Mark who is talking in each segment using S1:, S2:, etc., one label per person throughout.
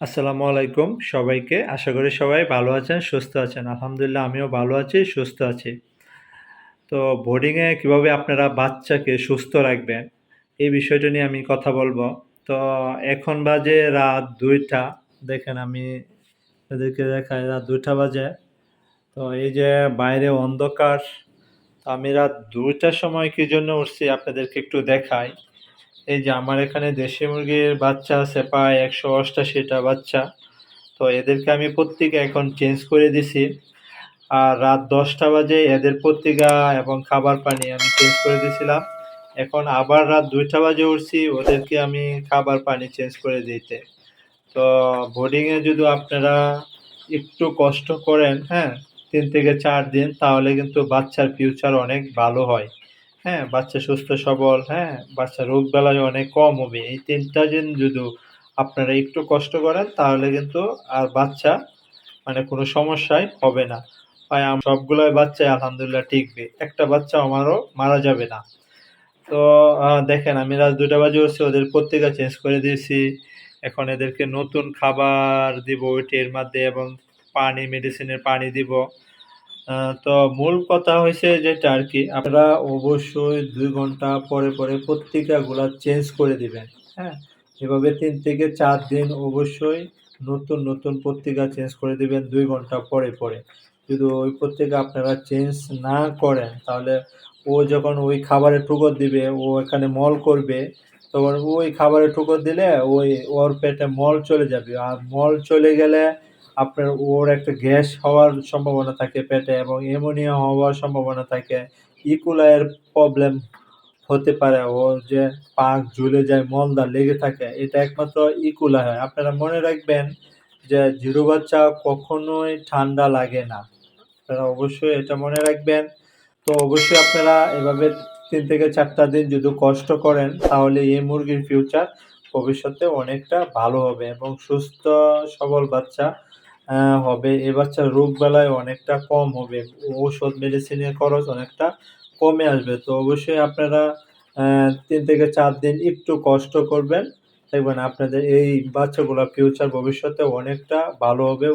S1: আসসালামু আলাইকুম সবাইকে। আশা করি সবাই ভালো আছেন, সুস্থ আছেন। আলহামদুলিল্লাহ আমিও ভালো আছি, সুস্থ আছি। তো বোর্ডিংয়ে কীভাবে আপনারা বাচ্চাকে সুস্থ রাখবেন, এই বিষয়টা নিয়ে আমি কথা বলব তো এখন বাজে রাত দুইটা দেখেন আমি আপনাদেরকে দেখাই রাত দুইটা বাজে। তো এই যে বাইরে অন্ধকার। আমি রাত ২ঃ০০ র সময় কি জন্য উঠছি আপনাদেরকে একটু দেখাই। এই যে আমার এখানে দেশি মুরগির বাচ্চা আছে প্রায় ১৮৮ টা বাচ্চা। তো এদেরকে আমি প্রত্যেকে এখন চেঞ্জ করে দিছি। আর রাত ১০টা বাজে এদের পত্রিকা এবং খাবার পানি আমি চেঞ্জ করে দিছিলাম। এখন আবার রাত দুইটা বাজে উঠছি ওদেরকে আমি খাবার পানি চেঞ্জ করে দিতে। তো বোর্ডিংয়ে যদি আপনারা একটু কষ্ট করেন, হ্যাঁ? তিন থেকে চার দিন তাহলে কিন্তু বাচ্চার ফিউচার অনেক ভালো হয়। হ্যাঁ? বাচ্চা সুস্থ সবল, হ্যাঁ? বাচ্চা রোগ রোগবালাই অনেক কম হবে। এই ৩ টা দিন যদি আপনারা একটু কষ্ট করেন তাহলে কিন্তু আর বাচ্চা মানে কোনো সমস্যায় হবে না। আম সবগুলাই বাচ্চাই আলহামদুলিল্লাহ টিকবে। একটা বাচ্চা আমারও মারা যাবে না। তো দেখেন আমি রাত ২টা বাজে উঠছি ওদের পত্রিকা চেঞ্জ করে দিয়েছি। এখন এদেরকে নতুন খাবার দিব ওইটির মধ্যে এবং পানি মেডিসিনের পানি দিব। তো মূল কথা হয়েছে যেটা আর কি আপনারা অবশ্যই দুই ঘণ্টা পরে, পরে পত্রিকাগুলো চেঞ্জ করে দিবেন। হ্যাঁ? এভাবে তিন থেকে চার দিন অবশ্যই নতুন, নতুন পত্রিকা চেঞ্জ করে দিবেন দুই ঘণ্টা পরে, পরে। যদি ওই পত্রিকা আপনারা চেঞ্জ না করেন তাহলে ও যখন ওই খাবারে ঠুকর দিবে, ও এখানে মল করবে, তখন ওই খাবারে ঠুকর দিলে ওই ওর পেটে মল চলে যাবে। আর মল চলে গেলে আপনার ওর একটা গ্যাস হওয়ার সম্ভাবনা থাকে পেটে এবং অ্যামোনিয়া হওয়ার সম্ভাবনা থাকে। ইকোলাই এর প্রবলেম হতে পারে। ওর যে পাক ঝুলে যায়, মলদা লেগে থাকে, এটা একমাত্র ইকোলাই হয়। আপনারা মনে রাখবেন যে জিরো বাচ্চা কখনোই ঠান্ডা লাগে না। আপনারা অবশ্যই এটা মনে রাখবেন। তো অবশ্যই আপনারা এভাবে তিন থেকে ৪ টা দিন যদি কষ্ট করেন তাহলে এই মুরগির ফিউচার ভবিষ্যতে অনেকটা ভালো হবে এবং সুস্থ সবল বাচ্চা হবে। এ বাচ্চার রোগবালাই অনেকটা কম হবে। ঔষধ মেডিসিনের খরচ অনেকটা কমে আসবে। তো অবশ্যই আপনারা তিন থেকে চার দিন একটু কষ্ট করবেন। দেখবেন আপনাদের এই বাচ্চাগুলো ফিউচার ভবিষ্যতে অনেকটা ভালো হবে।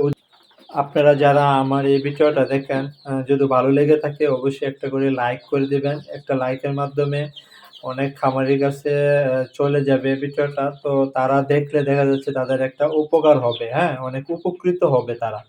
S1: আপনারা যারা আমার এই ভিডিওটা দেখেন, যদি ভালো লেগে থাকে অবশ্যই একটা করে লাইক করে দেবেন একটা লাইকের মাধ্যমে অনেক খামারের কাছে চলে যাবে বিষয়টা তো তারা দেখলে দেখা যাচ্ছে তাদের একটা উপকার হবে, হ্যাঁ? অনেক উপকৃত হবে তারা।